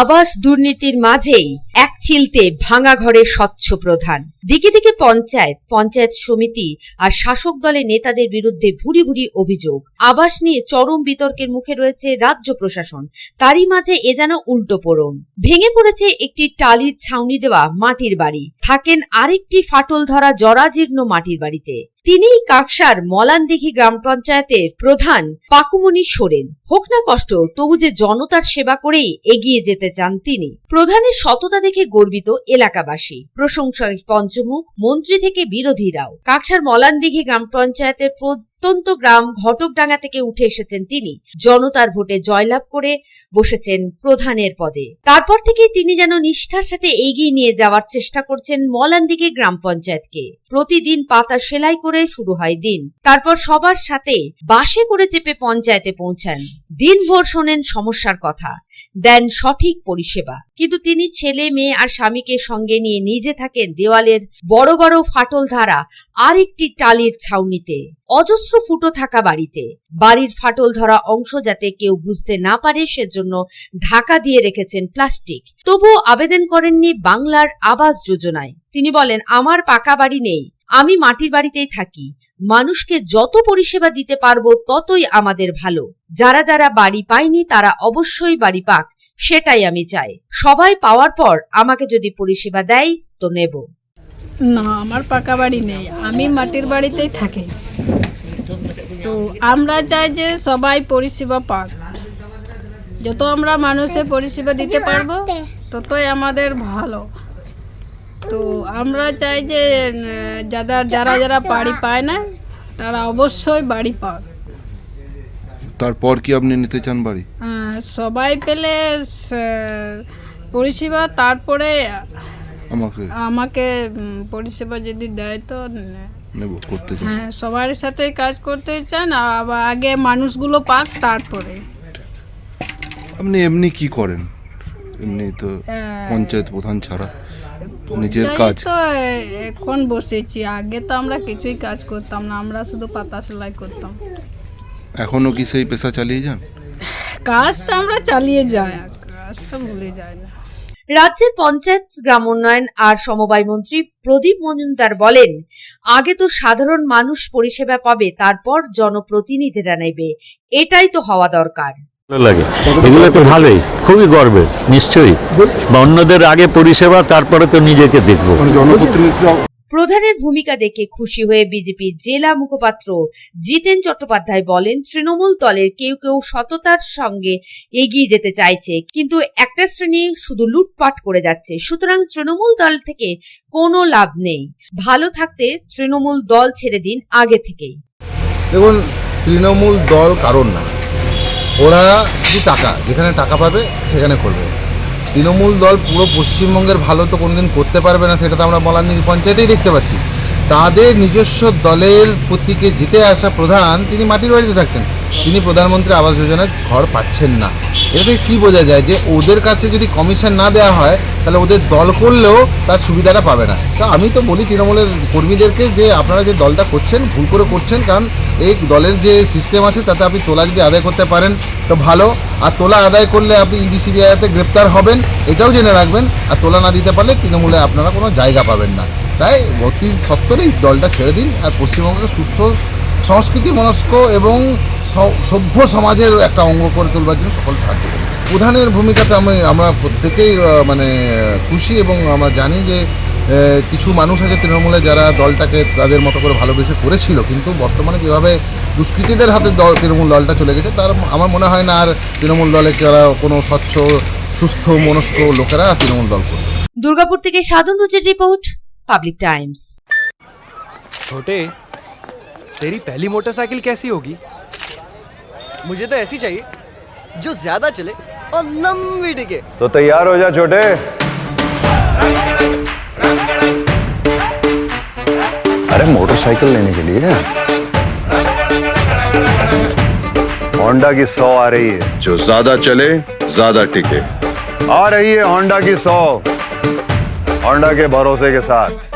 আবাস দুর্নীতির মাঝেই এক চিলতে ভাঙা ঘরে স্বচ্ছ প্রধান। দিকে দিকে পঞ্চায়েত পঞ্চায়েত সমিতি আর শাসক দলের নেতাদের বিরুদ্ধে ভুরি ভুরি অভিযোগ। আবাস নিয়ে চরম বিতর্কের মুখে রয়েছে রাজ্য প্রশাসন। তারই মাঝে এ যেন উল্টো পোড়ন। ভেঙে পড়েছে একটি টালির ছাউনি দেওয়া মাটির বাড়ি। থাকেন আরেকটি ফাটল ধরা জরাজীর্ণ মাটির বাড়িতে। তিনিই কাকসার মলানদিঘি গ্রাম পঞ্চায়েতের প্রধান পাকুমনি সোরেন। হোক না কষ্ট, তবু যে জনতার সেবা করেই এগিয়ে যেতে চান তিনি। প্রধানের সততা দেখে গর্বিত এলাকাবাসী। প্রশংসায় পঞ্চমুখ, মন্ত্রী থেকে বিরোধীরাও। কাকসার মলানদিঘি গ্রাম পঞ্চায়েতের প্রত্যন্ত গ্রাম ঘটকডাঙ্গা থেকে উঠে এসেছেন তিনি। জনতার ভোটে জয়লাভ করে বসেছেন প্রধানের পদে। তারপর থেকে তিনি যেন নিষ্ঠার সাথে এগিয়ে নিয়ে যাওয়ার চেষ্টা করছেন মলানদিঘি গ্রাম পঞ্চায়েতকে। প্রতিদিন পাতা সেলাই করে শুরু হয় দিন। তারপর সবার সাথে বাসে করে চেপে পঞ্চায়েতে পৌঁছান। দিনভর শোনেন সমস্যার কথা। দেন সঠিক পরিষেবা। কিন্তু তিনি ছেলে, মেয়ে আর স্বামীকে সঙ্গে নিয়ে নিজে থাকেন দেওয়ালের বড় বড় ফাটল ধারা আর একটি টালির ছাউনিতে। অজস্র ফুটো থাকা বাড়িতে। বাড়ির ফাটল ধরা অংশ যাতে কেউ বুঝতে না পারে, সেজন্য ঢাকা দিয়ে রেখেছেন প্লাস্টিক। তবুও আবেদন করেননি বাংলার আবাস যোজনায়। তিনি বলেন, আমার পাকা বাড়ি নেই। আমি মাটির বাড়িতেই থাকি। মানুষকে যত পরিষেবা দিতে পারব, ততই আমাদের ভালো। যারা যারা বাড়ি পায়নি, তারা অবশ্যই বাড়ি পাক। সেটাই আমি চাই। সবাই পাওয়ার পর আমাকে যদি পরিষেবা দেয়, তো নেব। না, আমার পাকা বাড়ি নেই। আমি মাটির বাড়িতেই থাকি। তো আমরা চাই যে সবাই পরিষেবা পাক। যত আমরা মানুষের পরিষেবা দিতে পারব, ততই আমাদের ভালো। তো আমরা চাই যে যারা যারা যারা বাড়ি পায় না, তারা অবশ্যই বাড়ি পাক। তারপর কি আপনি নিতে চান বাড়ি? সবাই পেলে স- পরিষেবা তারপরে আমাকে। আমাকে উম, পরিষেবা যদি দেয় তো নেব করতে চান। হ্যাঁ সবার সাথে কাজ করতে চান আবার আগে মানুষগুলো পাক তারপরে। আপনি এমনি কি করেন? এমনি তো আহ, পঞ্চায়েত প্রধান ছাড়া। নিজের কাজ। তো এ- এখন বসেছি আগে তো আমরা কিছুই কাজ করতাম না আমরা শুধু পাতা সেলাই করতাম। এখনও কি সেই পেশা চালিয়ে যান? কাজটা আমরা চালিয়ে যাই। কাজটা ভুলে যায় না রাজ্যের পঞ্চায়েত গ্রাম উন্নয়ন আর সমবায় মন্ত্রী প্রদীপ মজুমদার বলেন আগে তো সাধারণ মানুষ পরিষেবা পাবে তারপর জনপ্রতিনিধিরা নেবে এটাই তো হওয়া দরকার। লাগে। এগুলো তো ভালোই খুবই গর্বের নিশ্চয়ই। বা অন্যদের আগে পরিষেবা তারপরে তো নিজেকে দেখব। প্রধানের ভূমিকা দেখে খুশি হয়ে বিজেপির জেলা মুখপাত্র জিতেন চট্টোপাধ্যায় বলেন, তৃণমূল দলের কেউ কেউ সততার সঙ্গে এগিয়ে যেতে চাইছে, কিন্তু একটা শ্রেণি শুধু লুটপাট করে যাচ্ছে। সুতরাং তৃণমূল দল থেকে কোনো লাভ নেই। ভালো থাকতে তৃণমূল দল ছেড়ে দিন আগে থেকেই। দেখুন, তৃণমূল দল কারণ না। ওরা শুধু টাকা, যেখানে টাকা পাবে সেখানে করবে। তৃণমূল দল পুরো পশ্চিমবঙ্গের ভালো তো কোনোদিন করতে পারবে না, সেটা তো আমরা বলার পঞ্চায়েতেই দেখতে পাচ্ছি। তাদের নিজস্ব দলের প্রতীকে জিতে আসা প্রধান তিনি মাটির বাড়িতে থাকছেন। তিনি প্রধানমন্ত্রী আবাস যোজনার ঘর পাচ্ছেন না। এটা থেকে কী বোঝা যায় যে ওদের কাছে যদি কমিশন না দেওয়া হয়, তাহলে ওদের দল করলেও তার সুবিধাটা পাবে না। তো আমি তো বলি তৃণমূলের কর্মীদেরকে যে আপনারা যে দলটা করছেন, ভুল করে করছেন, কারণ এই দলের যে সিস্টেম আছে, তাতে আপনি তোলা যদি আদায় করতে পারেন, তো ভালো। আর তোলা আদায় করলে আপনি ইডি, সিবিআইতে গ্রেপ্তার হবেন, এটাও জেনে রাখবেন। আর তোলা না দিতে পারলে তৃণমূলে আপনারা কোনো জায়গা পাবেন না। তাই অতি সত্তরেই দলটা ছেড়ে দিন। আর পশ্চিমবঙ্গকে সুস্থ সংস্কৃতি মনস্ক এবং সভ্য সমাজের একটা অঙ্গ করে তোলবার জন্য সকল সাহায্য করুন প্রধানের ভূমিকাতে আমি আমরা প্রত্যেকেই আহ, মানে খুশি এবং আমরা জানি যে আহ, কিছু মানুষ আছে তৃণমূলে যারা দলটাকে তাদের মতো করে ভালোবেসে করেছিল কিন্তু বর্তমানে যেভাবে দুষ্কৃতীদের হাতে দল তৃণমূল দলটা চলে গেছে তার আমার মনে হয় না আর তৃণমূল দলে যারা কোনো স্বচ্ছ সুস্থ মনস্ক লোকেরা তৃণমূল দল করবে দুর্গাপুর থেকে সাধন রোজের রিপোর্ট পাবলিক টাইমস छोटे तेरी पहली मोटरसाइकिल कैसी होगी मुझे तो ऐसी चाहिए जो ज़्यादा चले और लंबी टिके। तो तैयार हो जा छोटे। अरे मोटरसाइकिल लेने के लिए? होंडा की सौ आ रही है। जो ज़्यादा चले ज़्यादा टिके। आ रही है होंडा की सौ। होंडा के भरोसे के साथ।